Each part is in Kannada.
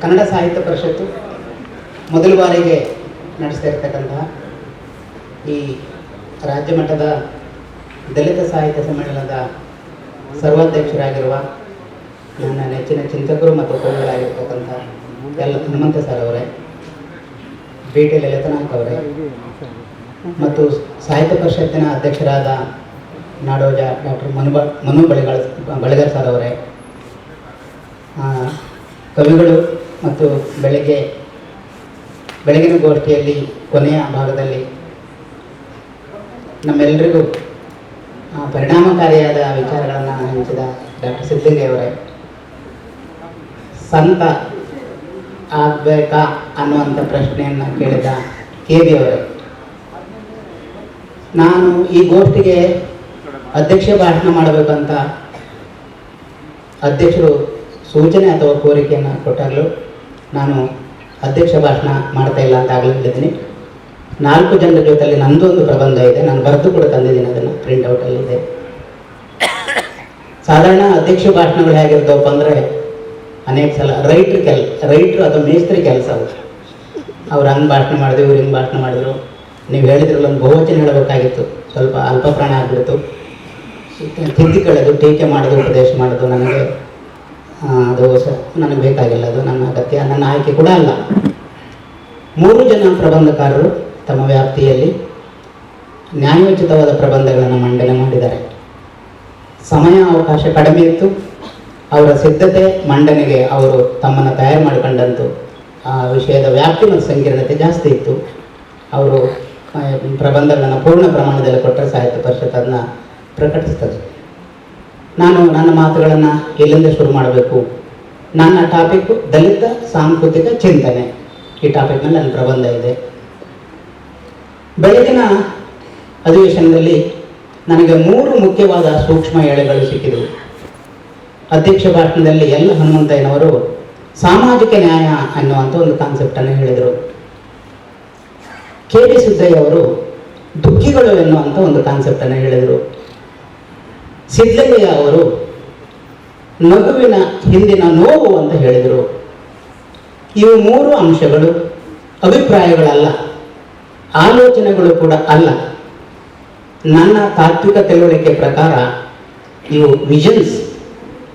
ಕನ್ನಡ ಸಾಹಿತ್ಯ ಪರಿಷತ್ತು ಮೊದಲ ಬಾರಿಗೆ ನಡೆಸ್ತಾ ಇರ್ತಕ್ಕಂತಹ ಈ ರಾಜ್ಯ ಮಟ್ಟದ ದಲಿತ ಸಾಹಿತ್ಯ ಸಮ್ಮೇಳನದ ಸರ್ವಾಧ್ಯಕ್ಷರಾಗಿರುವ ನನ್ನ ನೆಚ್ಚಿನ ಚಿಂತಕರು ಮತ್ತು ಕವಿಗಳಾಗಿರ್ತಕ್ಕಂಥ ಎಲ್ಲ ಹನುಮಂತ ಸರ್ ಅವರೇ ಬಿ ಟಿ ಲಲಿತನಾಥ್ ಅವರೇ ಮತ್ತು ಸಾಹಿತ್ಯ ಪರಿಷತ್ತಿನ ಅಧ್ಯಕ್ಷರಾದ ನಾಡೋಜ ಡಾಕ್ಟರ್ ಮನು ಮನು ಬಳಿಗಾಳ ಬಳಿಗಾರ್ ಸರ್ ಅವರೇ. ಕವಿಗಳು ಮತ್ತು ಬೆಳಗ್ಗೆ, ಬೆಳಗಿನ ಗೋಷ್ಠಿಯಲ್ಲಿ ಕೊನೆಯ ಭಾಗದಲ್ಲಿ ನಮ್ಮೆಲ್ಲರಿಗೂ ಪರಿಣಾಮಕಾರಿಯಾದ ವಿಚಾರಗಳನ್ನು ಹಂಚಿದ ಡಾಕ್ಟರ್ ಸಿದ್ಧಲಿಂಗಿ ಅವರೇ. ಸಂತ ಆಗಬೇಕಾ ಅನ್ನುವಂಥ ಪ್ರಶ್ನೆಯನ್ನು ಕೇಳಿದ ಕೆ. ಅವರೇ. ನಾನು ಈ ಗೋಷ್ಠಿಗೆ ಅಧ್ಯಕ್ಷ ಭಾಷಣ ಮಾಡಬೇಕಂತ ಅಧ್ಯಕ್ಷರು ಸೂಚನೆ ಅಥವಾ ಕೋರಿಕೆಯನ್ನು ಕೊಟ್ಟಾಗಲೂ ನಾನು ಅಧ್ಯಕ್ಷ ಭಾಷಣ ಮಾಡ್ತಾ ಇಲ್ಲ ಅಂತ ಆಗಲೇ ಹೇಳಿದ್ದೀನಿ ನಾಲ್ಕು ಜನರ ಜೊತೆಯಲ್ಲಿ ನಂದು ಒಂದು ಪ್ರಬಂಧ ಇದೆ. ನಾನು ಬರೆದು ಕೂಡ ತಂದಿದ್ದೀನಿ ಅದನ್ನು. ಪ್ರಿಂಟೌಟಲ್ಲಿ ಇದೆ. ಸಾಧಾರಣ ಅಧ್ಯಕ್ಷ ಭಾಷಣಗಳು ಹೇಗಿರ್ತಾವಪ್ಪ ಅಂದರೆ ಅನೇಕ ಸಲ ರೈಟ್ರ್ ಕೆಲ್, ರೈಟ್ರು ಅಥವಾ ಮೇಸ್ತ್ರಿ ಕೆಲಸ ಅವರು ಅವ್ರು ಹಂಗೆ ಭಾಷಣ ಮಾಡಿದ್ರು, ಇವ್ರು ಹಿಂಗೆ ಭಾಷಣ ಮಾಡಿದ್ರು. ನೀವು ಹೇಳಿದ್ರಲ್ಲ ಒಂದು ಬಹುವಚನ ಹೇಳಬೇಕಾಗಿತ್ತು. ಸ್ವಲ್ಪ ಅಲ್ಪ ಪ್ರಾಣ ಆಗಿಬಿಡ್ತು. ತಿದ್ದಿ ಕಳೆದು ಟೀಕೆ ಮಾಡೋದು ಉಪದೇಶ ಮಾಡೋದು ನನಗೆ. ಅದು ನನಗೆ ಬೇಕಾಗಿಲ್ಲ, ಅದು ನನ್ನ ಅಗತ್ಯ, ನನ್ನ ಆಯ್ಕೆ ಕೂಡ ಅಲ್ಲ. ಮೂರು ಜನ ಪ್ರಬಂಧಕಾರರು ತಮ್ಮ ವ್ಯಾಪ್ತಿಯಲ್ಲಿ ನ್ಯಾಯೋಚಿತವಾದ ಪ್ರಬಂಧಗಳನ್ನು ಮಂಡನೆ ಮಾಡಿದ್ದಾರೆ. ಸಮಯ, ಅವಕಾಶ ಕಡಿಮೆ ಇತ್ತು. ಅವರ ಸಿದ್ಧತೆ ಮಂಡನೆಗೆ ಅವರು ತಮ್ಮನ್ನು ತಯಾರು ಮಾಡಿಕೊಂಡಂತು. ಆ ವಿಷಯದ ವ್ಯಾಪ್ತಿ ಮತ್ತು ಸಂಕೀರ್ಣತೆ ಜಾಸ್ತಿ ಇತ್ತು. ಅವರು ಪ್ರಬಂಧಗಳನ್ನು ಪೂರ್ಣ ಪ್ರಮಾಣದಲ್ಲಿ ಕೊಟ್ಟರೆ ಸಾಹಿತ್ಯ ಪರಿಷತ್ ಪ್ರಕಟಿಸ್ತದೆ. ನಾನು ನನ್ನ ಮಾತುಗಳನ್ನು ಎಲ್ಲಿಂದ ಶುರು ಮಾಡಬೇಕು? ನನ್ನ ಟಾಪಿಕ್ ದಲಿತ ಸಾಂಸ್ಕೃತಿಕ ಚಿಂತನೆ. ಈ ಟಾಪಿಕ್ ಮೇಲೆ ನನ್ನ ಪ್ರಬಂಧ ಇದೆ. ಬೆಳಗಿನ ಅಧಿವೇಶನದಲ್ಲಿ ನನಗೆ ಮೂರು ಮುಖ್ಯವಾದ ಸೂಕ್ಷ್ಮ ಎಳೆಗಳು ಸಿಕ್ಕಿದವು. ಅಧ್ಯಕ್ಷ ಭಾಷಣದಲ್ಲಿ ಎಲ್ ಹನುಮಂತಯ್ಯನವರು ಸಾಮಾಜಿಕ ನ್ಯಾಯ ಅನ್ನುವಂಥ ಒಂದು ಕಾನ್ಸೆಪ್ಟನ್ನು ಹೇಳಿದರು. ಕೆ ಡಿ ಸಿದ್ದಯ್ಯ ಅವರು ದುಃಖಿಗಳು ಎನ್ನುವಂಥ ಒಂದು ಕಾನ್ಸೆಪ್ಟನ್ನು ಹೇಳಿದರು. ಸಿದ್ದಯ್ಯ ಅವರು ನಗುವಿನ ಹಿಂದಿನ ನೋವು ಅಂತ ಹೇಳಿದರು. ಇವು ಮೂರು ಅಂಶಗಳು, ಅಭಿಪ್ರಾಯಗಳಲ್ಲ, ಆಲೋಚನೆಗಳು ಕೂಡ ಅಲ್ಲ. ನನ್ನ ತಾತ್ವಿಕ ತಿಳುವಳಿಕೆ ಪ್ರಕಾರ ಇವು ವಿಷನ್ಸ್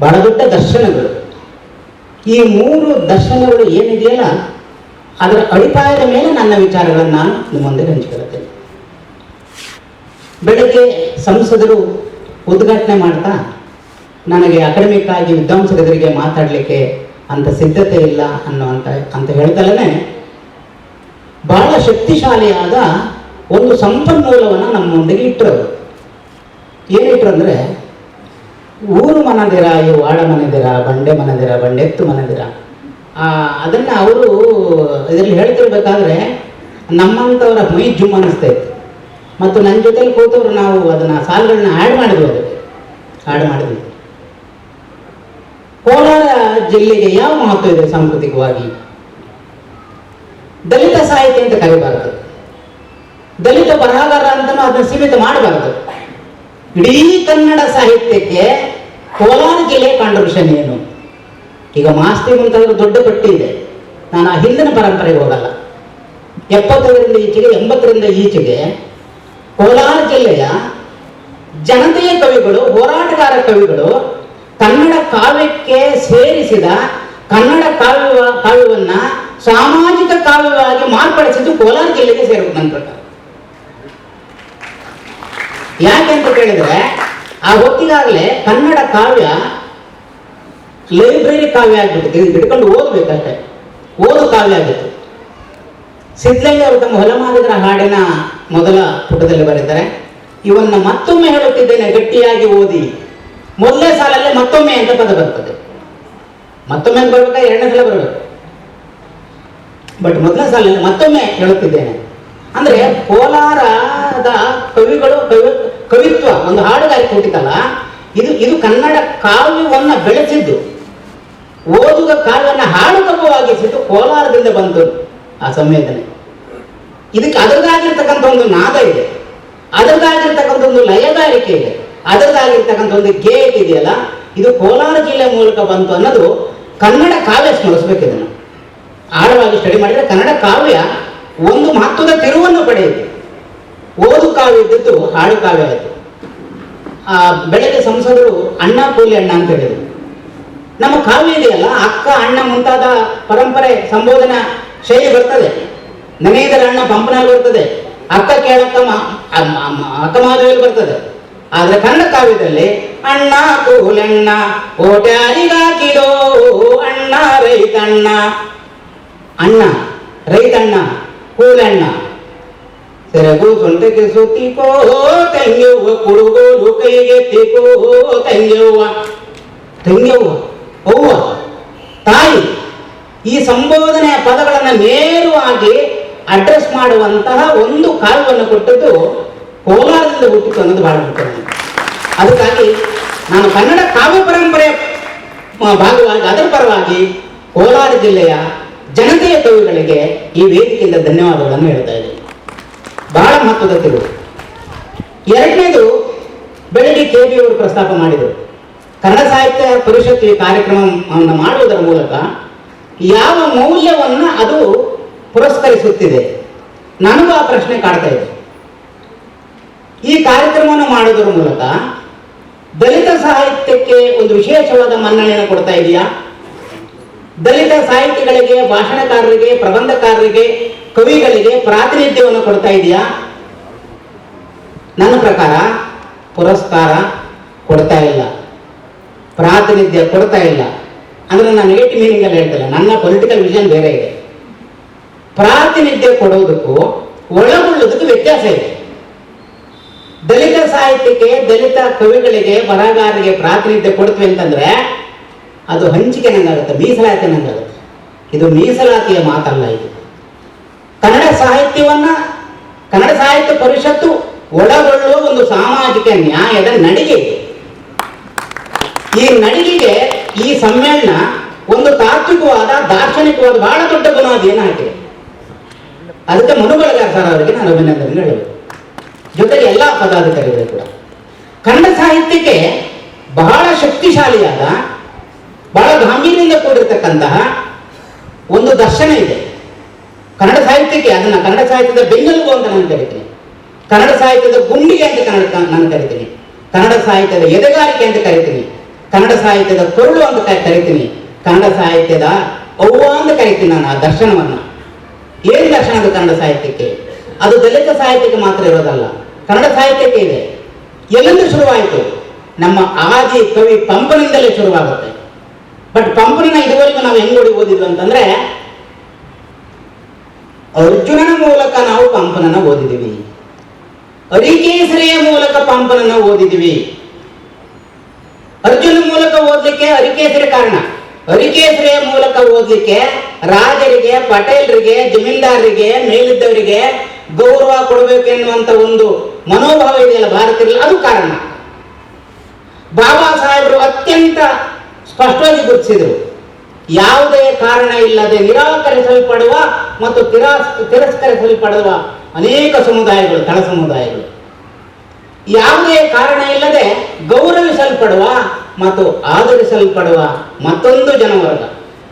ಬಹಳ ದೊಡ್ಡ ದರ್ಶನಗಳು. ಈ ಮೂರು ದರ್ಶನಗಳು ಏನಿದೆಯಲ್ಲ, ಅದರ ಅಡಿಪಾಯದ ಮೇಲೆ ನನ್ನ ವಿಚಾರಗಳನ್ನು ನಾನು ನಿಮ್ಮೊಂದಿಗೆ ಹಂಚಿಕೊಳ್ಳುತ್ತೇನೆ. ಬೆಳಗ್ಗೆ ಸಂಸದರು ಉದ್ಘಾಟನೆ ಮಾಡ್ತಾ ನನಗೆ ಅಕಾಡೆಮಿಕ್ ಆಗಿ ವಿದ್ವಾಂಸರೆದುರಿಗೆ ಮಾತಾಡಲಿಕ್ಕೆ ಅಂತ ಸಿದ್ಧತೆ ಇಲ್ಲ ಅನ್ನೋ ಅಂತ ಹೇಳ್ದಲೇ ಬಹಳ ಶಕ್ತಿಶಾಲಿಯಾದ ಒಂದು ಸಂಪನ್ಮೂಲವನ್ನು ನಮ್ಮ ಮುಂದೆಗೆ ಇಟ್ಟರು ಏನಿಟ್ರು ಅಂದರೆ ಊರು ಮನದಿರ, ಈ ವಾಡ ಮನೆದಿರ, ಬಂಡೆ ಮನದಿರ, ಬಂಡೆತ್ತು ಮನದಿರ ಅದನ್ನು ಅವರು ಇದರಲ್ಲಿ ಹೇಳ್ತಿರ್ಬೇಕಾದ್ರೆ ನಮ್ಮಂಥವರ ಮೈ ಜುಮ್ ಅನಿಸ್ತಾ ಇತ್ತು ಮತ್ತು ನನ್ನ ಜೊತೆಲಿ ಕೂತವ್ರು ನಾವು ಅದನ್ನ ಸಾಲುಗಳನ್ನ ಆ್ಯಡ್ ಮಾಡಿದ್ವಿ ಅದಕ್ಕೆ ಆ್ಯಡ್ ಮಾಡಿದ್ವಿ. ಕೋಲಾರ ಜಿಲ್ಲೆಗೆ ಯಾವ ಮಹತ್ವ ಇದೆ ಸಾಂಸ್ಕೃತಿಕವಾಗಿ? ದಲಿತ ಸಾಹಿತ್ಯ ಅಂತ ಕರಿಬಾರದು. ದಲಿತ ಬರಹಗಾರ ಅಂತಲೂ ಅದನ್ನ ಸೀಮಿತ ಮಾಡಬಾರದು. ಇಡೀ ಕನ್ನಡ ಸಾಹಿತ್ಯಕ್ಕೆ ಕೋಲಾರ ಜಿಲ್ಲೆ ಕಾಂಟ್ರಿಬ್ಯೂಷನ್ ಏನು? ಈಗ ಮಾಸ್ತಿ ಮುಂತಾದ್ರೂ ದೊಡ್ಡ ಪಟ್ಟಿ ಇದೆ. ನಾನು ಆ ಹಿಂದಿನ ಪರಂಪರೆಗೆ ಹೋಗಲ್ಲ. ಎಪ್ಪತ್ತರಿಂದ ಈಚೆಗೆ, ಎಂಬತ್ತರಿಂದ ಈಚೆಗೆ ಕೋಲಾರ ಜಿಲ್ಲೆಯ ಜನತೆಯ ಕವಿಗಳು, ಹೋರಾಟಗಾರ ಕವಿಗಳು ಕನ್ನಡ ಕಾವ್ಯಕ್ಕೆ ಸೇರಿಸಿದ ಕನ್ನಡ ಕಾವ್ಯ ಕಾವ್ಯವನ್ನ ಸಾಮಾಜಿಕ ಕಾವ್ಯವಾಗಿ ಮಾರ್ಪಡಿಸಿದ್ದು ಕೋಲಾರ ಜಿಲ್ಲೆಗೆ ಸೇರಬೇಕು ನನ್ನ ಪ್ರಕಾರ. ಯಾಕೆ ಅಂತ ಕೇಳಿದ್ರೆ, ಆ ಹೊತ್ತಿಗಾಗಲೇ ಕನ್ನಡ ಕಾವ್ಯ ಲೈಬ್ರರಿ ಕಾವ್ಯ ಆಗ್ಬಿಟ್ಟಿದೆ. ಹಿಡ್ಕೊಂಡು ಓದಬೇಕಷ್ಟೇ. ಓದು ಕಾವ್ಯ ಆಗಿತ್ತು ಸಿದ್ಧಲಿಂಗ ಅವರು ತಮ್ಮ ಹೊಲಮಾದಿಗರ ಹಾಡಿನ ಮೊದಲ ಪುಟದಲ್ಲಿ ಬರೀತಾರೆ ಇವನ್ನ ಮತ್ತೊಮ್ಮೆ ಹೇಳುತ್ತಿದ್ದೇನೆ, ಗಟ್ಟಿಯಾಗಿ ಓದಿ. ಮೊದಲನೇ ಸಾಲಲ್ಲಿ ಮತ್ತೊಮ್ಮೆ ಅಂತ ಪದ ಬರ್ತದೆ. ಮತ್ತೊಮ್ಮೆ ಬರ್ಬೇಕಾ? ಎರಡನೇ ಸಲ ಬರಬೇಕು. ಬಟ್ ಮೊದಲನೇ ಸಾಲಲ್ಲಿ ಮತ್ತೊಮ್ಮೆ ಹೇಳುತ್ತಿದ್ದೇನೆ. ಅಂದ್ರೆ ಕೋಲಾರದ ಕವಿಗಳು, ಕವಿ, ಕವಿತ್ವ ಒಂದು ಹಾಡುಗಾರಿಕೆ ಹುಟ್ಟಿತಲ್ಲ, ಇದು ಇದು ಕನ್ನಡ ಕಾವ್ಯವನ್ನ ಬೆಳೆಸಿದ್ದು. ಓದುಗ ಕಾವ್ಯವನ್ನ ಹಾಡುಗವಾಗಿಸಿದ್ದು ಕೋಲಾರದಿಂದ ಬಂತು. ಆ ಸಂವೇದನೆ ಇದಕ್ಕೆ ಅದರದಾಗಿರ್ತಕ್ಕಂಥ ಒಂದು ನಾದ ಇದೆ. ಅದರದಾಗಿರ್ತಕ್ಕಂಥ ಒಂದು ಲಯಗಾರಿಕೆ ಇದೆ. ಅದರದಾಗಿರ್ತಕ್ಕಂಥ ಒಂದು ಗೇಟ್ ಇದೆಯಲ್ಲ, ಇದು ಕೋಲಾರ ಜಿಲ್ಲೆ ಮೂಲಕ ಬಂತು ಅನ್ನೋದು ಕನ್ನಡ ಕಾವ್ಯ ಸ್ಮರಿಸ್ಬೇಕು ಇದನ್ನು. ಆಳವಾಗಿ ಸ್ಟಡಿ ಮಾಡಿದರೆ ಕನ್ನಡ ಕಾವ್ಯ ಒಂದು ಮಹತ್ವದ ತಿರುವನ್ನು ಪಡೆಯಿತು ಓದು ಕಾವ್ಯ ಇದ್ದಿದ್ದು ಹಾಡು ಕಾವ್ಯ ಆಯಿತು. ಆ ಬೆಳಗ್ಗೆ ಸಂಸದರು ಅಣ್ಣ ಕೂಲಿ ಅಣ್ಣ ಅಂತ ಹೇಳಿದರು. ನಮ್ಮ ಕಾವ್ಯ ಇದೆಯಲ್ಲ, ಅಕ್ಕ, ಅಣ್ಣ ಮುಂತಾದ ಪರಂಪರೆ, ಸಂಬೋಧನಾ ಶೈಲಿ ಬರ್ತದೆ. ನಮೀದರ ಅಣ್ಣ ಪಂಪನಲ್ಲಿ ಬರ್ತದೆ. ಅಕ್ಕ ಕೇಳಕ್ಕ ಮ- ಅಮ್ಮ- ಮಾಧವಿಯಲ್ಲಿ ಬರ್ತದೆ. ಆದ್ರೆ ಕನ್ನಡ ಕಾವ್ಯದಲ್ಲಿ ಅಣ್ಣ ಕೂಲಣ್ಣ ಓಟ್ಯಾರಿಗಾಕಿದೋ ಅಣ್ಣ, ರೈತಣ್ಣ. ಅಣ್ಣ, ರೈತಣ್ಣ, ಕೂಲಣ್ಣ. ಸೆರಗು ಸೊಂಟಕ್ಕೆ ಸುತ್ತಿಕೋ ತಂಗ್ಯವ್ವ ಕುಡುಗೋಲು ತಿಕೋ ತಂಗ್ಯವ್ವ ತಂಗ್ಯವ್ವ ಅವ್ವ ತಾಯಿ. ಈ ಸಂಬೋಧನೆಯ ಪದಗಳನ್ನು ನೇರವಾಗಿ ಅಡ್ರೆಸ್ ಮಾಡುವಂತಹ ಒಂದು ಕಾಲವನ್ನು ಕೊಟ್ಟದ್ದು ಕೋಲಾರದಿಂದ ಹುಟ್ಟಿತು ಅನ್ನೋದು ಬಹಳ ಮುಖ್ಯ ಅದಕ್ಕಾಗಿ ನಾನು ಕನ್ನಡ ಕಾವ್ಯ ಪರಂಪರೆಯ ಭಾಗವಾಗಿ, ಅದರ ಪರವಾಗಿ ಕೋಲಾರ ಜಿಲ್ಲೆಯ ಜನತೆಯ ಕವಿಗಳಿಗೆ ಈ ವೇದಿಕೆಯಿಂದ ಧನ್ಯವಾದಗಳನ್ನು ಹೇಳ್ತಾ ಇದ್ದೀನಿ. ಬಹಳ ಮಹತ್ವದ ತಿರುವು. ಎರಡನೇದು ಬೆಳಗ್ಗೆ ಕೆ ಬಿ ಅವರು ಪ್ರಸ್ತಾಪ ಮಾಡಿದರು. ಕನ್ನಡ ಸಾಹಿತ್ಯ ಪರಿಷತ್ತು ಈ ಕಾರ್ಯಕ್ರಮವನ್ನು ಮಾಡುವುದರ ಮೂಲಕ ಯಾವ ಮೌಲ್ಯವನ್ನು ಅದು ಪುರಸ್ಕರಿಸುತ್ತಿದೆ? ನನಗೂ ಆ ಪ್ರಶ್ನೆ ಕಾಡ್ತಾ ಇದೆ. ಈ ಕಾರ್ಯಕ್ರಮವನ್ನು ಮಾಡುವುದರ ಮೂಲಕ ದಲಿತ ಸಾಹಿತ್ಯಕ್ಕೆ ಒಂದು ವಿಶೇಷವಾದ ಮನ್ನಣೆಯನ್ನು ಕೊಡ್ತಾ ಇದೆಯಾ? ದಲಿತ ಸಾಹಿತಿಗಳಿಗೆ, ಭಾಷಣಕಾರರಿಗೆ, ಪ್ರಬಂಧಕಾರರಿಗೆ, ಕವಿಗಳಿಗೆ ಪ್ರಾತಿನಿಧ್ಯವನ್ನು ಕೊಡ್ತಾ ಇದೆಯಾ? ನನ್ನ ಪ್ರಕಾರ ಪುರಸ್ಕಾರ ಕೊಡ್ತಾ ಇಲ್ಲ. ಪ್ರಾತಿನಿಧ್ಯ ಕೊಡ್ತಾ ಇಲ್ಲ. ಅಂದ್ರೆ ನಾನು ನೆಗೆಟಿವ್ ಮೀನಿಂಗ್ ಅಲ್ಲಿ ಹೇಳ್ತಿಲ್ಲ ನನ್ನ ಪೊಲಿಟಿಕಲ್ ವಿಷನ್ ಬೇರೆ ಇದೆ. ಪ್ರಾತಿನಿಧ್ಯ ಕೊಡೋದಕ್ಕೂ ಒಳಗೊಳ್ಳೋದಕ್ಕೂ ವ್ಯತ್ಯಾಸ ಇದೆ. ದಲಿತ ಸಾಹಿತ್ಯಕ್ಕೆ, ದಲಿತ ಕವಿಗಳಿಗೆ, ಬರಹಗಾರರಿಗೆ ಪ್ರಾತಿನಿಧ್ಯ ಕೊಡ್ತೀವಿ ಅಂತಂದ್ರೆ ಅದು ಹಂಚಿಕೆ ನಂಗಾಗುತ್ತೆ, ಮೀಸಲಾತಿ ನಂಗಾಗುತ್ತೆ. ಇದು ಮೀಸಲಾತಿಯ ಮಾತಲ್ಲ ಇದು. ಕನ್ನಡ ಸಾಹಿತ್ಯವನ್ನ, ಕನ್ನಡ ಸಾಹಿತ್ಯ ಪರಿಷತ್ತು ಒಳಗೊಳ್ಳುವ ಒಂದು ಸಾಮಾಜಿಕ ನ್ಯಾಯದ ನಡಿಗೆ ಈ ನಡಿಗೆಗೆ ಈ ಸಮ್ಮೇಳನ ಒಂದು ತಾತ್ವಿಕವಾದ, ದಾರ್ಶನಿಕವಾದ, ಬಹಳ ದೊಡ್ಡ ಬುನಾದಿಯನ್ನು ಹಾಕಿದೆ ಅದಕ್ಕೆ ಮನುಬಳಗಾರ ಸರ್ ಅವರಿಗೆ ನಾನು ಅಭಿನಂದನೆ ಹೇಳಬೇಕು ಜೊತೆಗೆ ಎಲ್ಲ ಪದಾಧಿಕಾರಿಗಳು ಕೂಡ. ಕನ್ನಡ ಸಾಹಿತ್ಯಕ್ಕೆ ಬಹಳ ಶಕ್ತಿಶಾಲಿಯಾದ, ಬಹಳ ಗಾಂಭೀರ್ಯದಿಂದ ಕೂಡಿರ್ತಕ್ಕಂತಹ ಒಂದು ದರ್ಶನ ಇದೆ. ಕನ್ನಡ ಸಾಹಿತ್ಯಕ್ಕೆ ಅದನ್ನು ಕನ್ನಡ ಸಾಹಿತ್ಯದ ಬೆನ್ನೆಲುಬು ಅಂತ ನಾನು ಕರಿತೀನಿ. ಕನ್ನಡ ಸಾಹಿತ್ಯದ ಗುಂಡಿಗೆ ಅಂತ ಕನ್ನಡ ನಾನು ಕರಿತೀನಿ. ಕನ್ನಡ ಸಾಹಿತ್ಯದ ಎದೆಗಾರಿಕೆ ಅಂತ ಕರಿತೀನಿ. ಕನ್ನಡ ಸಾಹಿತ್ಯದ ಕೊರಳು ಅಂತ ಕರಿತೀನಿ. ಕನ್ನಡ ಸಾಹಿತ್ಯದ ಅವ್ವ ಅಂತ ಕರಿತೀನಿ ನಾನು ಆ ದರ್ಶನವನ್ನು. ಏನ್ ದರ್ಶನ ಅದು ಕನ್ನಡ ಸಾಹಿತ್ಯಕ್ಕೆ? ಅದು ದಲಿತ ಸಾಹಿತ್ಯಕ್ಕೆ ಮಾತ್ರ ಇರೋದಲ್ಲ. ಕನ್ನಡ ಸಾಹಿತ್ಯಕ್ಕೆ ಇದೆ. ಎಲ್ಲಿಂದ ಶುರುವಾಯಿತು? ನಮ್ಮ ಆದಿ ಕವಿ ಪಂಪನಿಂದಲೇ ಶುರುವಾಗುತ್ತೆ. ಬಟ್ ಪಂಪನ ಇದುವರೆಗೂ ನಾವು ಹೆಂಗ್ ಓದಿದ್ವಿ ಅಂತಂದ್ರೆ, ಅರ್ಜುನನ ಮೂಲಕ ನಾವು ಪಂಪನನ್ನ ಓದಿದ್ದೀವಿ. ಅರಿಕೇಸರಿಯ ಮೂಲಕ ಪಂಪನನ್ನ ಓದಿದ್ದೀವಿ. ಅರ್ಜುನ ಮೂಲಕ ಓದ್ಲಿಕ್ಕೆ ಹರಿಕೇಸರಿ ಕಾರಣ. ಹರಿಕೇಸರಿಯ ಮೂಲಕ ಓದ್ಲಿಕ್ಕೆ ರಾಜರಿಗೆ, ಪಟೇಲರಿಗೆ, ಜಮೀನ್ದಾರರಿಗೆ, ಮೇಲಿದ್ದವರಿಗೆ ಗೌರವ ಕೊಡಬೇಕು ಎನ್ನುವಂತ ಒಂದು ಮನೋಭಾವ ಇದೆಯಲ್ಲ ಭಾರತದಲ್ಲಿ ಅದು ಕಾರಣ. ಬಾಬಾ ಸಾಹೇಬರು ಅತ್ಯಂತ ಸ್ಪಷ್ಟವಾಗಿ ಗುರುತಿಸಿದರು. ಯಾವುದೇ ಕಾರಣ ಇಲ್ಲದೆ ನಿರಾಕರಿಸಲ್ಪಡುವ ಮತ್ತು ತಿರಸ್ ತಿರಸ್ಕರಿಸಲ್ಪಡುವ ಅನೇಕ ಸಮುದಾಯಗಳು ತಳ ಸಮುದಾಯಗಳು. ಯಾವುದೇ ಕಾರಣ ಇಲ್ಲದೆ ಗೌರವಿಸಲ್ಪಡುವ ಮತ್ತು ಆಧರಿಸಲ್ಪಡುವ ಮತ್ತೊಂದು ಜನವರ್ಗ.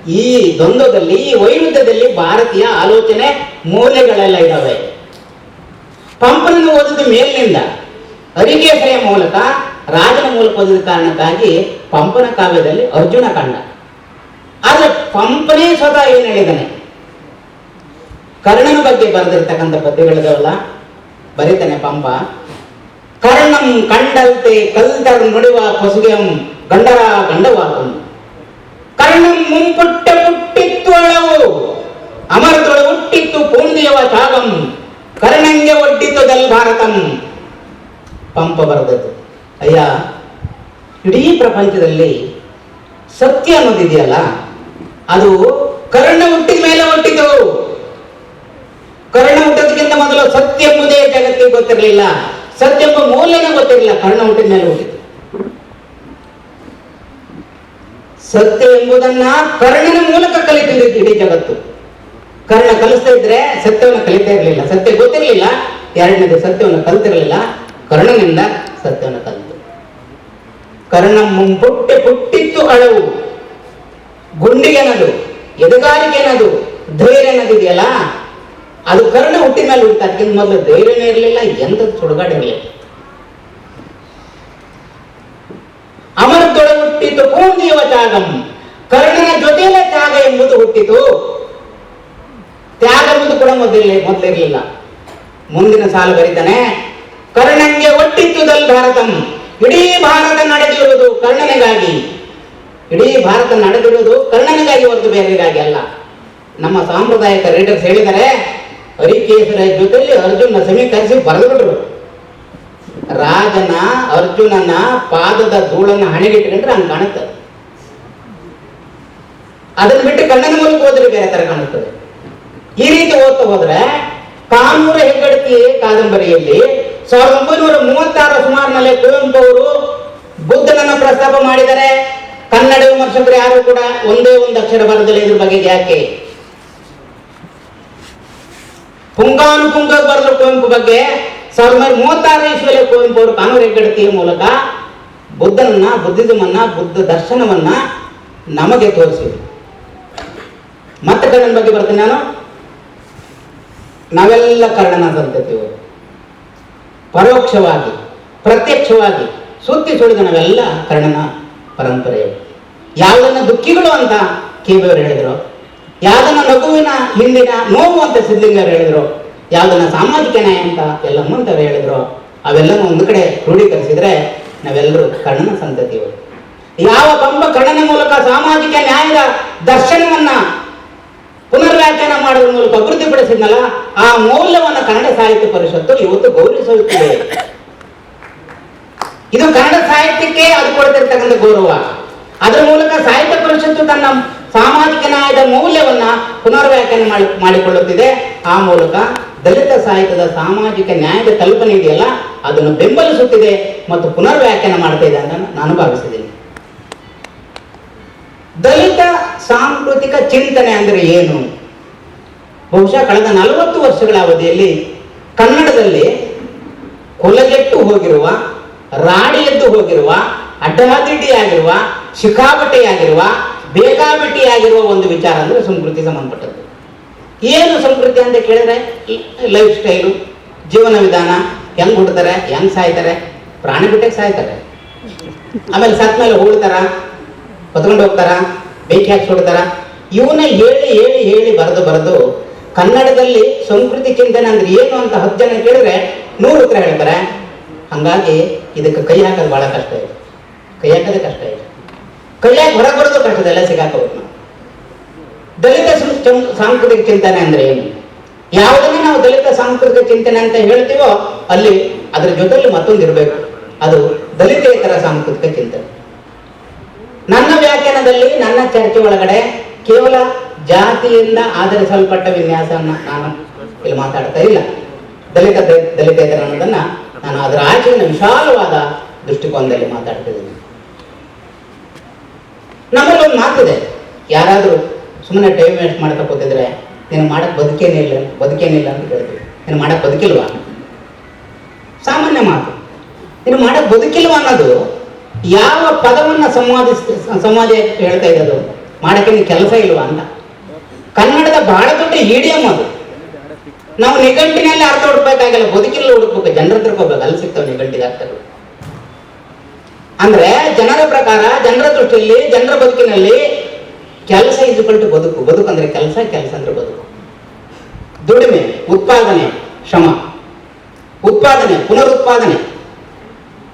ಈ ದ್ವಂದ್ವದಲ್ಲಿ, ಈ ವೈರುಧ್ಯದಲ್ಲಿ ಭಾರತೀಯ ಆಲೋಚನೆ ಮೂಲೆಗಳೆಲ್ಲ ಇದ್ದಾವೆ ಪಂಪನನ್ನು ಓದಿದ್ದು ಮೇಲಿನಿಂದ. ಅರಿಕೇಸರಿಯ ಮೂಲಕ, ರಾಜನ ಮೂಲಕ ಓದಿದ ಕಾರಣಕ್ಕಾಗಿ ಪಂಪನ ಕಾವ್ಯದಲ್ಲಿ ಅರ್ಜುನ ಕಂಡ. ಆದ್ರೆ ಪಂಪನೇ ಸ್ವತಃ ಏನು ಹೇಳಿದಾನೆ ಕರ್ಣನ ಬಗ್ಗೆ ಬರೆದಿರ್ತಕ್ಕಂಥ ಪದ್ಯಗಳಿದಾವಲ್ಲ ಬರೀತಾನೆ ಪಂಪ. ಕರ್ಣಂ ಕಂಡಲ್ತೆ ಕಲ್ತರ್ ನುಡಿವ ಪಸುಗೆಂ ಗಂಡರ ಗಂಡವಾದ ಕರ್ಣಂ ಮುಂಪುಟ್ಟ ಪುಟ್ಟಿತ್ತು ಅಳವು ಅಮರದೊಳ ಹುಟ್ಟಿತ್ತು ಪೂಂದಿಯವ ತ್ಯಾಗಂ ಕರ್ಣಂಗೆ ಒಡ್ಡಿತ್ತು ದಲ್ ಭಾರತಂ ಪಂಪ ಬರೆದದ್ದು ಅಯ್ಯ ಇಡೀ ಪ್ರಪಂಚದಲ್ಲಿ ಸತ್ಯ ಅನ್ನೋದಿದೆಯಲ್ಲ ಅದು ಕರ್ಣ ಹುಟ್ಟಿದ ಮೇಲೆ ಹುಟ್ಟಿತು ಕರ್ಣ ಹುಟ್ಟೋದಕ್ಕಿಂತ ಮೊದಲು ಸತ್ಯ ಎಂಬುದೇ ಜಗತ್ತಿಗೆ ಗೊತ್ತಿರಲಿಲ್ಲ ಸತ್ಯ ಎಂಬ ಮೌಲ್ಯನ ಗೊತ್ತಿರಲಿಲ್ಲ. ಕರ್ಣ ಹುಟ್ಟಿದ ಮೇಲೆ ಹೋಗಿತ್ತು ಸತ್ಯ ಎಂಬುದನ್ನ ಕರ್ಣನ ಮೂಲಕ ಕಲಿತಿದ್ದು ಇಡೀ ಜಗತ್ತು. ಕರ್ಣ ಕಲಿಸ್ತಾ ಇದ್ರೆ ಸತ್ಯವನ್ನು ಕಲಿತಾ ಇರಲಿಲ್ಲ. ಸತ್ಯ ಗೊತ್ತಿರಲಿಲ್ಲ. ಎರಡನೇದು ಸತ್ಯವನ್ನು ಕಲ್ತಿರಲಿಲ್ಲ. ಕರ್ಣನಿಂದ ಸತ್ಯವನ್ನು ಕಲಿತು. ಕರ್ಣ ಮುಂಪುಟ್ಟೆ ಪುಟ್ಟಿತ್ತು ಅಳವು. ಗುಂಡಿಗೆನದು, ಎದುಗಾರಿಕೆನದು ಧೈರ್ಯ ಅನ್ನೋದಿದೆಯಲ್ಲ ಅದು ಕರ್ಣ ಹುಟ್ಟಿದ ಮೇಲೆ ಹುಟ್ಟ ಅದಕ್ಕಿಂತ ಮೊದಲು ಧೈರ್ಯನೇ ಇರಲಿಲ್ಲ, ಎಂಥದ್ದು ಸುಡುಗಾಡಿರಲಿಲ್ಲ ಅಮರದೊಳಗೆ ಹುಟ್ಟಿತು ಪೂರ್ಣಿಯವ ತ್ಯಾಗಂ, ಕರ್ಣನ ಜೊತೆಯಲ್ಲೇ ತ್ಯಾಗ ಎಂಬುದು ಹುಟ್ಟಿತು. ತ್ಯಾಗ ಎಂಬುದು ಕೂಡ ಮೊದಲೇ ಮೊದಲಿರಲಿಲ್ಲ ಮುಂದಿನ ಸಾಲು ಬರೀತಾನೆ, ಕರ್ಣಂಗೆ ಒಟ್ಟಿತ್ತುದಲ್ ಭಾರತಂ, ಇಡೀ ಭಾರತ ನಡೆದಿರುವುದು ಕರ್ಣನಿಗಾಗಿ. ಇಡೀ ಭಾರತ ನಡೆದಿರುವುದು ಕರ್ಣನಿಗಾಗಿ ಹೊರತು ಬೇರೆಗಾಗಿ ಅಲ್ಲ. ನಮ್ಮ ಸಾಂಪ್ರದಾಯಿಕ ರೀಡರ್ಸ್ ಹೇಳಿದರೆ ಹರಿಕೇಸರ ಜೊತೆಯಲ್ಲಿ ಅರ್ಜುನ ಸಮೀಕರಿಸಿ ಬರೆದುಬಿಟ್ರು. ರಾಜನ, ಅರ್ಜುನನ ಪಾದದ ಧೂಳನ್ನ ಹಣೆಗಿಟ್ಕೊಂಡ್ರೆ ಹಂಗೆ ಕಾಣುತ್ತೆ. ಅದನ್ನ ಬಿಟ್ಟು ಕಣ್ಣನ ಮೂಲಕ ಹೋದ್ರೆ ಬೇರೆ ತರ ಕಾಣುತ್ತದೆ. ಈ ರೀತಿ ಓದ್ತಾ ಹೋದ್ರೆ ಕಾನೂರ ಹೆಗ್ಗಡತಿ ಕಾದಂಬರಿಯಲ್ಲಿ ಸಾವಿರದ ಒಂಬೈನೂರ ಮೂವತ್ತಾರ ಸುಮಾರಿನಲ್ಲಿ ಕುವೆಂಪು ಅವರು ಬುದ್ಧನನ್ನ ಪ್ರಸ್ತಾಪ ಮಾಡಿದರೆ ಕನ್ನಡ ವಿಮರ್ಶಕರು ಯಾರು ಕೂಡ ಒಂದೇ ಒಂದು ಅಕ್ಷರ ಬರದಲ್ಲಿ ಇದ್ರ ಬಗ್ಗೆ ಯಾಕೆ? ಪುಂಗಾನುಪುಂಗ ಬರಲು ಕುವೆಂಪು ಬಗ್ಗೆ ಸಾವಿರದ ಒಂಬೈನೂರ ಮೂವತ್ತಾರು ಇಸ್ವಿಯಲ್ಲಿ ಕುವೆಂಪು ಅವರು ಕಾನೂರು ಹೆಗ್ಗಡತಿಯ ಮೂಲಕ ಬುದ್ಧನನ್ನ ಬುದ್ಧಿಸಮ್ ಅನ್ನ ಬುದ್ಧ ದರ್ಶನವನ್ನ ನಮಗೆ ತೋರಿಸಿದ್ರು. ಮತ್ತೆ ಕರ್ಣನ ಬಗ್ಗೆ ಬರ್ತೀನಿ ನಾನು. ನಾವೆಲ್ಲ ಕರ್ಣನ ಸಂತತಿಯವರು. ಪರೋಕ್ಷವಾಗಿ, ಪ್ರತ್ಯಕ್ಷವಾಗಿ, ಸುತ್ತಿ ಸುಳಿದ ನಾವೆಲ್ಲ ಕರ್ಣನ ಪರಂಪರೆಯವರು. ಯಾವುದನ್ನ ದುಃಖಿಗಳು ಅಂತ ಕೇಬೆಯವರು ಹೇಳಿದ್ರು. ಯಾವುದನ್ನ ನಗುವಿನ ಹಿಂದಿನ ನೋವು ಅಂತ ಸಿದ್ಧಲಿಂಗರು ಹೇಳಿದ್ರು, ಯಾವ್ದನ್ನ ಸಾಮಾಜಿಕ ನ್ಯಾಯ ಅಂತ ಎಲ್ಲ ಮುಂತವ್ರು ಹೇಳಿದ್ರು, ಅವೆಲ್ಲನೂ ಒಂದು ಕಡೆ ಕ್ರೋಢೀಕರಿಸಿದ್ರೆ ನಾವೆಲ್ಲರೂ ಕರ್ಣನ ಸಂತತಿಯವರು ಯಾವ ಕಂಬ ಕರ್ಣನ ಮೂಲಕ ಸಾಮಾಜಿಕ ನ್ಯಾಯದ ದರ್ಶನವನ್ನ ಪುನರ್ವ್ಯಾಖ್ಯಾನ ಮಾಡೋದ್ರ ಮೂಲಕ ಅಭಿವೃದ್ಧಿಪಡಿಸಿದ್ನಲ್ಲ ಆ ಮೌಲ್ಯವನ್ನು ಕನ್ನಡ ಸಾಹಿತ್ಯ ಪರಿಷತ್ತು ಇವತ್ತು ಗೌರವಿಸುತ್ತಿದೆ. ಇದು ಕನ್ನಡ ಸಾಹಿತ್ಯಕ್ಕೆ ಅದು ಕೊಡ್ತಿರ್ತಕ್ಕಂಥ ಗೌರವ. ಅದರ ಮೂಲಕ ಸಾಹಿತ್ಯ ಪರಿಷತ್ತು ತನ್ನ ಸಾಮಾಜಿಕ ನ್ಯಾಯದ ಮೌಲ್ಯವನ್ನ ಪುನರ್ವ್ಯಾಖ್ಯಾನ ಮಾಡಿ, ಮಾಡಿಕೊಳ್ಳುತ್ತಿದೆ. ಆ ಮೂಲಕ ದಲಿತ ಸಾಹಿತ್ಯದ ಸಾಮಾಜಿಕ ನ್ಯಾಯದ ಕಲ್ಪನೆ ಇದೆಯಲ್ಲ, ಅದನ್ನು ಬೆಂಬಲಿಸುತ್ತಿದೆ ಮತ್ತು ಪುನರ್ವ್ಯಾಖ್ಯಾನ ಮಾಡ್ತಾ ಇದೆ ಅಂತ ನಾನು ಭಾವಿಸಿದ್ದೀನಿ. ದಲಿತ ಸಾಂಸ್ಕೃತಿಕ ಚಿಂತನೆ ಅಂದರೆ ಏನು? ಬಹುಶಃ ಕಳೆದ ನಲವತ್ತು ವರ್ಷಗಳ ಅವಧಿಯಲ್ಲಿ ಕನ್ನಡದಲ್ಲಿ ಕೊಲಗೆಟ್ಟು ಹೋಗಿರುವ ರಾಡಿ ಎದ್ದು ಹೋಗಿರುವ ಅಡ್ಡಾದಿಡ್ಡಿಯಾಗಿರುವ ಶಿಖಾಬಟ್ಟೆಯಾಗಿರುವ ಬೇಕಾಬಿಟ್ಟಿಯಾಗಿರುವ ಒಂದು ವಿಚಾರ ಅಂದ್ರೆ ಸಂಸ್ಕೃತಿ ಸಂಬಂಧಪಟ್ಟದ್ದು. ಏನು ಸಂಸ್ಕೃತಿ ಅಂತ ಕೇಳಿದ್ರೆ ಲೈಫ್ ಸ್ಟೈಲು ಜೀವನ ವಿಧಾನ, ಹೆಂಗ್ ಹುಡ್ತಾರೆ ಹೆಂಗ್ ಸಾಯ್ತಾರೆ, ಪ್ರಾಣಿ ಬಿಟ್ಟಕ್ಕೆ ಸಾಯ್ತಾರೆ. ಆಮೇಲೆ ಸತ್ ಮೇಲೆ ಹೋಗ್ತಾರ ಹೊತ್ಕೊಂಡು ಹೋಗ್ತಾರ, ಬೆಂಕಿ ಹಾಕಿ ಸುಡ್ತಾರ ಇವನ್ನ ಹೇಳಿ ಹೇಳಿ ಹೇಳಿ ಬರೆದು ಬರೆದು ಕನ್ನಡದಲ್ಲಿ ಸಂಸ್ಕೃತಿ ಚಿಂತನೆ ಅಂದ್ರೆ ಏನು ಅಂತ ಹತ್ತು ಜನ ಕೇಳಿದ್ರೆ ನೂರು ಉತ್ತರ ಹೇಳ್ತಾರೆ. ಹಂಗಾಗಿ ಇದಕ್ಕೆ ಕೈ ಹಾಕೋದು ಬಹಳ ಕಷ್ಟ ಇದೆ. ಕೈ ಹಾಕೋದೇ ಕಷ್ಟ ಇದೆ. ಕೈ ಹಾಕಿ ಹೊರಗೆ ಬರೋದು ಕಷ್ಟದೆಲ್ಲ ಸಿಗಾಕೋಬೇಕು ದಲಿತ ಸಾಂಸ್ಕೃತಿಕ ಚಿಂತನೆ ಅಂದ್ರೆ ಏನು? ಯಾವುದನ್ನು ನಾವು ದಲಿತ ಸಾಂಸ್ಕೃತಿಕ ಚಿಂತನೆ ಅಂತ ಹೇಳ್ತೀವೋ, ಅಲ್ಲಿ ಅದ್ರ ಜೊತೆಲಿ ಮತ್ತೊಂದು ಇರಬೇಕು. ಅದು ದಲಿತೇತರ ಸಾಂಸ್ಕೃತಿಕ ಚಿಂತನೆ. ನನ್ನ ವ್ಯಾಖ್ಯಾನದಲ್ಲಿ, ನನ್ನ ಚರ್ಚೆ ಒಳಗಡೆ ಕೇವಲ ಜಾತಿಯಿಂದ ಆಧರಿಸಲ್ಪಟ್ಟ ವಿನ್ಯಾಸವನ್ನ ನಾನು ಇಲ್ಲಿ ಮಾತಾಡ್ತಾ ಇಲ್ಲ. ದಲಿತ, ದಲಿತೇತರ ಅನ್ನೋದನ್ನ ನಾನು ಅದರ ಆಚೆಯಿಂದ ವಿಶಾಲವಾದ ದೃಷ್ಟಿಕೋನದಲ್ಲಿ ಮಾತಾಡ್ತಿದ್ದೀನಿ. ನಮ್ಮಲ್ಲಿ ಒಂದು ಮಾತಿದೆ. ಯಾರಾದರೂ ಸುಮ್ಮನೆ ಟೈಮ್ ವೇಸ್ಟ್ ಮಾಡ್ತಾ ಕೂತಿದ್ರೆ, ನೀನು ಮಾಡೋಕ್ಕೆ ಬದುಕೇನಿಲ್ಲ ಬದುಕೇನಿಲ್ಲ ಅಂತ ಕೇಳ್ತೀವಿ. ನೀನು ಮಾಡಕ್ಕೆ ಬದುಕಿಲ್ವಾ? ಸಾಮಾನ್ಯ ಮಾತು. ನೀನು ಮಾಡೋಕ್ಕೆ ಬದುಕಿಲ್ವಾ ಅನ್ನೋದು ಯಾವ ಪದವನ್ನು ಸಂವಾದಿಸ್ ಸಂವಾದ ಹೇಳ್ತಾ ಇರೋದು? ಮಾಡಕ್ಕೆ ನೀನು ಕೆಲಸ ಇಲ್ವಾ ಅಂತ. ಕನ್ನಡದ ಬಹಳ ದೊಡ್ಡ ಈಡಿಯಂ ಅದು. ನಾವು ನಿಘಂಟಿನಲ್ಲಿ ಅರ್ಥ ಹುಡ್ಬೇಕಾಗಲ್ಲ ಬದುಕಿಲ್ಲ ಹುಡುಕ್ಬೇಕು, ಜನರ ಹೋಗ್ಬೇಕು, ಅಲ್ಲಿ ಸಿಗ್ತಾವೆ ನಿಘಂಟಿಗೆ ಅರ್ಥಗಳು ಅಂದ್ರೆ ಜನರ ಪ್ರಕಾರ, ಜನರ ದೃಷ್ಟಿಯಲ್ಲಿ, ಜನರ ಬದುಕಿನಲ್ಲಿ ಕೆಲಸ ಇದ್ದುಕೊಂಡು ಬದುಕು. ಬದುಕು ಅಂದ್ರೆ ಕೆಲಸ ಕೆಲಸ ಅಂದ್ರೆ ಬದುಕು. ದುಡಿಮೆ, ಉತ್ಪಾದನೆ, ಶ್ರಮ. ಉತ್ಪಾದನೆ, ಪುನರುತ್ಪಾದನೆ.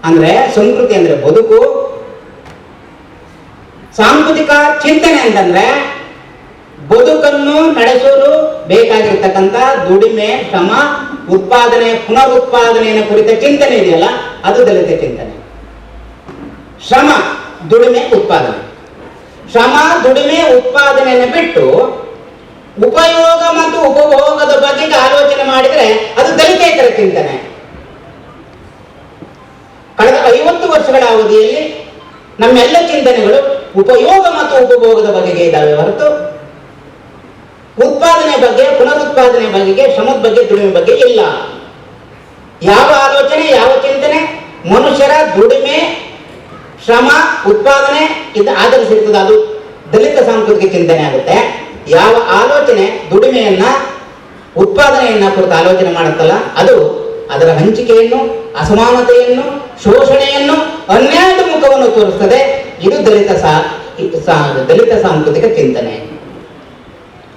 ಅಂದ್ರೆ ಸಂಸ್ಕೃತಿ ಅಂದ್ರೆ ಬದುಕು. ಸಾಂಸ್ಕೃತಿಕ ಚಿಂತನೆ ಅಂತಂದ್ರೆ ಬದುಕನ್ನು ನಡೆಸಲು ಬೇಕಾಗಿರ್ತಕ್ಕಂಥ ದುಡಿಮೆ, ಶ್ರಮ, ಉತ್ಪಾದನೆ ಪುನರುತ್ಪಾದನೆಯ ಕುರಿತ ಚಿಂತನೆ ಇದೆಯಲ್ಲ, ಅದು ದಲಿತ ಚಿಂತನೆ. ಶ್ರಮ, ದುಡಿಮೆ, ಉತ್ಪಾದನೆ. ಶ್ರಮ, ದುಡಿಮೆ, ಉತ್ಪಾದನೆಯನ್ನು ಬಿಟ್ಟು ಉಪಯೋಗ ಮತ್ತು ಉಪಭೋಗದ ಬಗ್ಗೆ ಆಲೋಚನೆ ಮಾಡಿದರೆ ಅದು ದಲಿತೇತರ ಚಿಂತನೆ. ಕಳೆದ ಐವತ್ತು ವರ್ಷಗಳ ಅವಧಿಯಲ್ಲಿ ನಮ್ಮೆಲ್ಲ ಚಿಂತನೆಗಳು ಉಪಯೋಗ ಮತ್ತು ಉಪಭೋಗದ ಬಗೆಗೆ ಇದ್ದಾವೆ ಹೊರತು ಉತ್ಪಾದನೆ ಬಗ್ಗೆ, ಪುನರುತ್ಪಾದನೆ ಬಗೆಗೆ ಶ್ರಮದ ಬಗ್ಗೆ, ದುಡಿಮೆ ಬಗ್ಗೆ ಇಲ್ಲ. ಯಾವ ಆಲೋಚನೆ, ಯಾವ ಚಿಂತನೆ? ಮನುಷ್ಯರ ದುಡಿಮೆ ಶ್ರಮ, ಉತ್ಪಾದನೆ, ಇದು ಆಧರಿಸಿರ್ತದ ಅದು. ದಲಿತ ಸಾಂಸ್ಕೃತಿಕ ಚಿಂತನೆ ಆಗುತ್ತೆ. ಯಾವ ಆಲೋಚನೆ ದುಡಿಮೆಯನ್ನ, ಉತ್ಪಾದನೆಯನ್ನ ಕುರಿತು ಆಲೋಚನೆ ಮಾಡುತ್ತಲ್ಲ, ಅದು ಅದರ ಹಂಚಿಕೆಯನ್ನು, ಅಸಮಾನತೆಯನ್ನು, ಶೋಷಣೆಯನ್ನು ಅನ್ಯಾಯದ ಮುಖವನ್ನು ತೋರಿಸುತ್ತದೆ ಇದು ದಲಿತ ಸಾ, ದಲಿತ ಸಾಂಸ್ಕೃತಿಕ ಚಿಂತನೆ.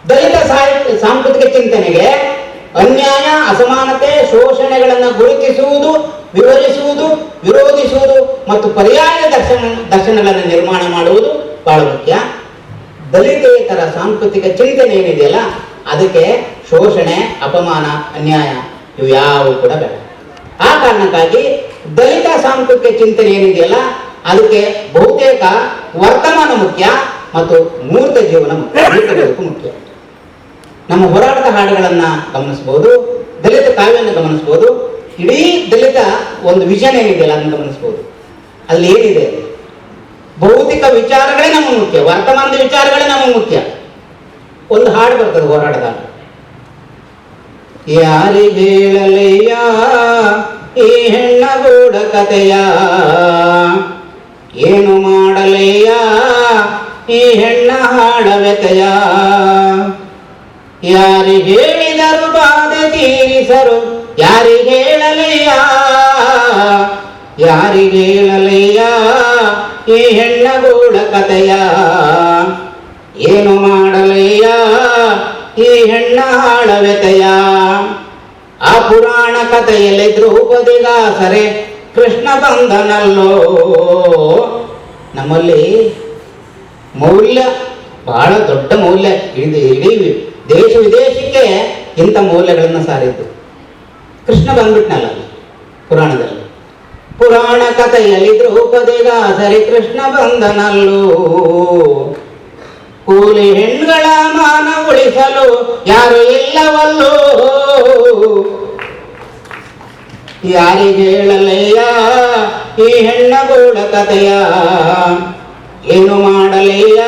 ದಲಿತ ಸಾಹಿತ್ಯ, ಸಾಂಸ್ಕೃತಿಕ ಚಿಂತನೆಗೆ ಅನ್ಯಾಯ, ಅಸಮಾನತೆ, ಶೋಷಣೆಗಳನ್ನು ಗುರುತಿಸುವುದು ವಿವರಿಸುವುದು ವಿರೋಧಿಸುವುದು ಮತ್ತು ಪರ್ಯಾಯ ದರ್ಶನ, ದರ್ಶನಗಳನ್ನು ನಿರ್ಮಾಣ ಮಾಡುವುದು ಬಹಳ ಮುಖ್ಯ. ದಲಿತೇತರ ಸಾಂಸ್ಕೃತಿಕ ಚಿಂತನೆ ಏನಿದೆಯಲ್ಲ, ಅದಕ್ಕೆ ಶೋಷಣೆ, ಅಪಮಾನ, ಅನ್ಯಾಯ ಇವು ಯಾವು ಕೂಡ ಬೇಡ. ಆ ಕಾರಣಕ್ಕಾಗಿ ದಲಿತ ಸಾಂಸ್ಕೃತಿಕ ಚಿಂತನೆ ಏನಿದೆಯಲ್ಲ, ಅದಕ್ಕೆ ಬಹುತೇಕ ವರ್ತಮಾನ ಮುಖ್ಯ ಮತ್ತು ಮೂರ್ತ ಜೀವನ ಮುಖ್ಯ ಮುಖ್ಯ. ನಮ್ಮ ಹೋರಾಟದ ಹಾಡುಗಳನ್ನು ಗಮನಿಸಬಹುದು ದಲಿತ ಕಾವ್ಯವನ್ನು ಗಮನಿಸಬಹುದು ಇಡೀ ದಲಿತ ಒಂದು ವಿಷನ್ ಏನಿದೆಯಲ್ಲ ಅದನ್ನು ಗಮನಿಸಬಹುದು ಅಲ್ಲಿ ಏನಿದೆ? ಭೌತಿಕ ವಿಚಾರಗಳೇ ನಮಗೆ ಮುಖ್ಯ, ವರ್ತಮಾನದ ವಿಚಾರಗಳೇ ನಮಗೆ ಮುಖ್ಯ. ಒಂದು ಹಾಡು ಬರ್ತದೆ ಹೋರಾಟದ ಹಾಡು. ಯಾರಿಗೇಳಲಯ್ಯ ಈ ಹೆಣ್ಣಗೂಡ ಕಥೆಯ ಏನು ಮಾಡಲಯ್ಯ ಈ ಹೆಣ್ಣ ಹಾಡವೆತೆಯ? ಯಾರಿ ಹೇಳಿದರು ಬಾಧೆ ತೀರಿಸರು? ಯಾರಿ ಹೇಳಲಯ್ಯ ಯಾರಿಗೆ ಹೇಳಲಯ್ಯ ಈ ಹೆಣ್ಣಗೂಡ ಕಥೆಯ ಏನು ಮಾಡಲಯ್ಯ ಈ ಹೆಣ್ಣ ಹಾಳವೆತೆಯ ಆ ಪುರಾಣ ಕಥೆಯಲ್ಲಿ ದ್ರೌಪದಿದಾಸರೆ ಕೃಷ್ಣ ಬಂಧನಲ್ಲೋ? ನಮ್ಮಲ್ಲಿ ಮೌಲ್ಯ, ಬಹಳ ದೊಡ್ಡ ಮೌಲ್ಯ. ಇಡೀ ಇಡೀ ದೇಶ ವಿದೇಶಕ್ಕೆ ಇಂಥ ಮೌಲ್ಯಗಳನ್ನು ಸಾರಿದ್ದು. ಕೃಷ್ಣ ಬಂದ್ಬಿಟ್ನಲ್ಲ ಪುರಾಣದಲ್ಲಿ. ಪುರಾಣ ಕಥೆಯಲ್ಲಿ ದ್ರೌಪದಿಗಾಸರೆ ಕೃಷ್ಣ ಬಂದನಲ್ಲೂ. ಕೂಲಿ ಹೆಣ್ಣುಗಳ ಮಾನ ಉಳಿಸಲು ಯಾರು ಇಲ್ಲವಲ್ಲೋ. ಯಾರಿಗೆ ಹೇಳಲಯ್ಯ ಈ ಹೆಣ್ಣಗೋಳ ಕಥೆಯ? ಏನು ಮಾಡಲಯ್ಯ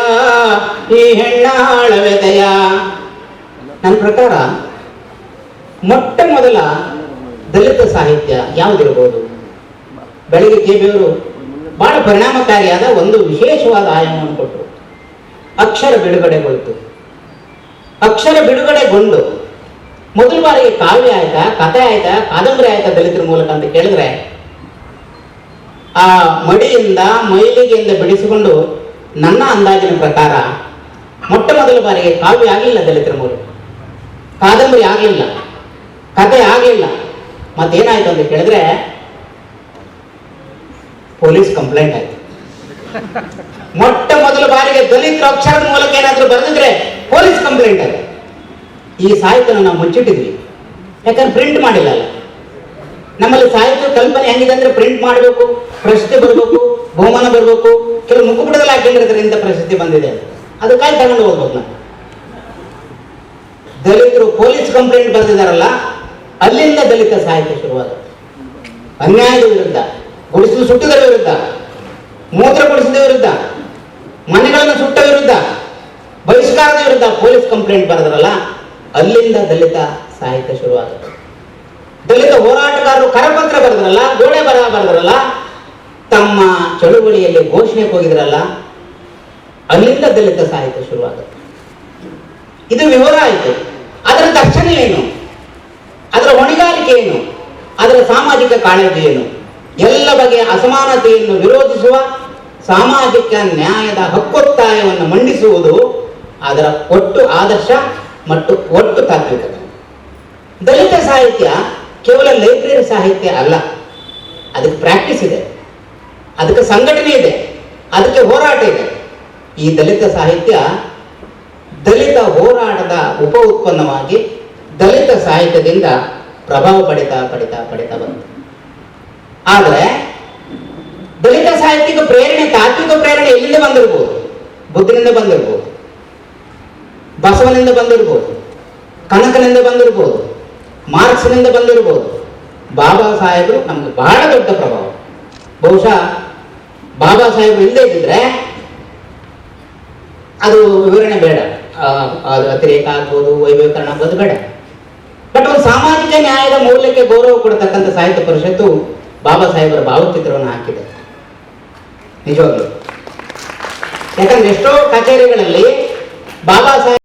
ಈ ಹೆಣ್ಣ ಆಳವೆದೆಯ ನನ್ನ ಪ್ರಕಾರ ಮೊಟ್ಟ ಮೊದಲ ದಲಿತ ಸಾಹಿತ್ಯ ಯಾವುದಿರಬಹುದು? ಬೆಳಗ್ಗೆ ಕೆ ಬಿಯವರು ಬಹಳ ಪರಿಣಾಮಕಾರಿಯಾದ ಒಂದು ವಿಶೇಷವಾದ ಆಯಾಮವನ್ನು ಕೊಟ್ಟರು. ಅಕ್ಷರ ಬಿಡುಗಡೆಗೊಳ್ತು. ಅಕ್ಷರ ಬಿಡುಗಡೆಗೊಂಡು ಮೊದಲ ಬಾರಿಗೆ ಕಾವ್ಯ ಆಯ್ತಾ, ಕಥೆ ಆಯ್ತಾ, ಕಾದಂಬರಿ ಆಯ್ತಾ ದಲಿತರ ಮೂಲಕ ಅಂತ ಕೇಳಿದ್ರೆ, ಆ ಮಡಿಯಿಂದ ಮೈಲಿಗೆಯಿಂದ ಬಿಡಿಸಿಕೊಂಡು ನನ್ನ ಅಂದಾಜಿನ ಪ್ರಕಾರ ಮೊಟ್ಟ ಮೊದಲ ಬಾರಿಗೆ ಕಾವ್ಯ ಆಗಲಿಲ್ಲ ದಲಿತರ ಮೂಲಕ. ಕಾದಂಬರಿ ಆಗಲಿಲ್ಲ. ಕಥೆ ಆಗಲಿಲ್ಲ. ಮತ್ತೇನಾಯ್ತು ಅಂತ ಕೇಳಿದ್ರೆ ಪೊಲೀಸ್ ಕಂಪ್ಲೇಂಟ್ ಆಯ್ತು. ಮೊಟ್ಟ ಮೊದಲ ಬಾರಿಗೆ ದಲಿತರ ಅಕ್ಷರದ ಮೂಲಕ ಏನಾದರೂ ಬರೆದಿದ್ರೆ ಪೊಲೀಸ್ ಕಂಪ್ಲೇಂಟ್ ಆಯ್ತು. ಈ ಸಾಹಿತ್ಯನ ನಾವು ಮುಚ್ಚಿಟ್ಟಿದ್ವಿ. ಯಾಕಂದ್ರೆ ಪ್ರಿಂಟ್ ಮಾಡಿಲ್ಲ ನಮ್ಮಲ್ಲಿ ಸಾಹಿತ್ಯ ಕಲ್ಪನೆ ಹೆಂಗಿದೆ ಅಂದ್ರೆ ಪ್ರಿಂಟ್ ಮಾಡಬೇಕು, ಪ್ರಶಸ್ತಿ ಬರಬೇಕು, ಬಹುಮಾನ ಬರಬೇಕು. ಕೆಲವು ಮುಖಪುಟದಲ್ಲಿ ಹಾಕೊಂಡಿರ್ತಾರೆ ಇಂಥ ಪ್ರಶಸ್ತಿ ಬಂದಿದೆ ಅದಕ್ಕಾಗಿ ತಗೊಂಡು ಹೋಗ್ಬೋದು ನಾವು. ದಲಿತರು ಪೊಲೀಸ್ ಕಂಪ್ಲೇಂಟ್ ಬರೆದಿದ್ದಾರಲ್ಲ ಅಲ್ಲಿಂದ ದಲಿತ ಸಾಹಿತ್ಯ ಶುರುವಾಗುತ್ತೆ ಅನ್ಯಾಯದ ವಿರುದ್ಧ ಗುಡಿಸಲು ಸುಟ್ಟಿದರ ವಿರುದ್ಧ, ಮೂತ್ರ ಗುಡಿಸಿದ ವಿರುದ್ಧ, ಮನೆಗಳನ್ನು ಸುಟ್ಟ ವಿರುದ್ಧ, ಬಹಿಷ್ಕಾರದ ವಿರುದ್ಧ ಪೊಲೀಸ್ ಕಂಪ್ಲೇಂಟ್ ಬರೆದ್ರಲ್ಲ, ಅಲ್ಲಿಂದ ದಲಿತ ಸಾಹಿತ್ಯ ಶುರುವಾಗುತ್ತೆ ದಲಿತ ಹೋರಾಟಗಾರರು ಕರಪತ್ರ ಬರೆದ್ರಲ್ಲ, ಗೋಡೆ ಬರ ಬರೆದ್ರಲ್ಲ, ತಮ್ಮ ಚಳುವಳಿಯಲ್ಲಿ ಘೋಷಣೆ ಹೋಗಿದ್ರಲ್ಲ ಅಲ್ಲಿಂದ ದಲಿತ ಸಾಹಿತ್ಯ ಶುರುವಾಗುತ್ತೆ ಇದು ವಿವರ ಆಯಿತು. ದರ್ಶನ ಏನು? ಅದರ ಹೊಣೆಗಾರಿಕೆ ಏನು? ಅದರ ಸಾಮಾಜಿಕ ಕಾಳಜಿ ಏನು? ಎಲ್ಲ ಬಗೆಯ ಅಸಮಾನತೆಯನ್ನು ವಿರೋಧಿಸುವ ಸಾಮಾಜಿಕ ನ್ಯಾಯದ ಹಕ್ಕೊತ್ತಾಯವನ್ನು ಮಂಡಿಸುವುದು ಅದರ ಒಟ್ಟು ಆದರ್ಶ ಮತ್ತು ಒಟ್ಟು ತಾತ್ವಿಕತೆ. ದಲಿತ ಸಾಹಿತ್ಯ ಕೇವಲ ಲೈಬ್ರರಿ ಸಾಹಿತ್ಯ ಅಲ್ಲ. ಅದಕ್ಕೆ ಪ್ರಾಕ್ಟೀಸ್ ಇದೆ. ಅದಕ್ಕೆ ಸಂಘಟನೆ ಇದೆ. ಅದಕ್ಕೆ ಹೋರಾಟ ಇದೆ. ಈ ದಲಿತ ಸಾಹಿತ್ಯ ದಲಿತ ಹೋರಾಟದ ಉಪ ಉತ್ಪನ್ನವಾಗಿ ದಲಿತ ಸಾಹಿತ್ಯದಿಂದ ಪ್ರಭಾವ ಪಡಿತಾ ಪಡಿತಾ ಪಡಿತಾ ಬಂತು. ಆದರೆ ದಲಿತ ಸಾಹಿತ್ಯಕ್ಕೆ ಪ್ರೇರಣೆ, ತಾತ್ವಿಕ ಪ್ರೇರಣೆ ಎಲ್ಲಿಂದ ಬಂದಿರ್ಬೋದು? ಬುದ್ಧನಿಂದ ಬಂದಿರ್ಬೋದು. ಬಸವನಿಂದ ಬಂದಿರ್ಬೋದು. ಕನಕನಿಂದ ಬಂದಿರ್ಬೋದು. ಮಾರ್ಕ್ಸ್ನಿಂದ ಬಂದಿರ್ಬೋದು. ಬಾಬಾ ಸಾಹೇಬರು ನಮ್ಗೆ ಬಹಳ ದೊಡ್ಡ ಪ್ರಭಾವ. ಬಹುಶಃ ಬಾಬಾ ಸಾಹೇಬರು ಇಲ್ಲದೆ ಇದ್ದಿದ್ರೆ ಅದು ವಿವರಣೆ ಬೇಡ. ಅತಿರೇಕ ಆಗ್ಬೋದು ವೈವೇಕರಣ ಆಗ್ಬೋದು, ಬೇಡ. ಬಟ್ ಒಂದು ಸಾಮಾಜಿಕ ನ್ಯಾಯದ ಮೌಲ್ಯಕ್ಕೆ ಗೌರವ ಕೊಡತಕ್ಕಂಥ ಸಾಹಿತ್ಯ ಪರಿಷತ್ತು ಬಾಬಾ ಸಾಹೇಬರ ಭಾವಚಿತ್ರವನ್ನು ಹಾಕಿದೆ. ನಿಜವಾಗ್ಲು. ಯಾಕಂದ್ರೆ ಎಷ್ಟೋ ಕಚೇರಿಗಳಲ್ಲಿ ಬಾಬಾ ಸಾಹೇಬ್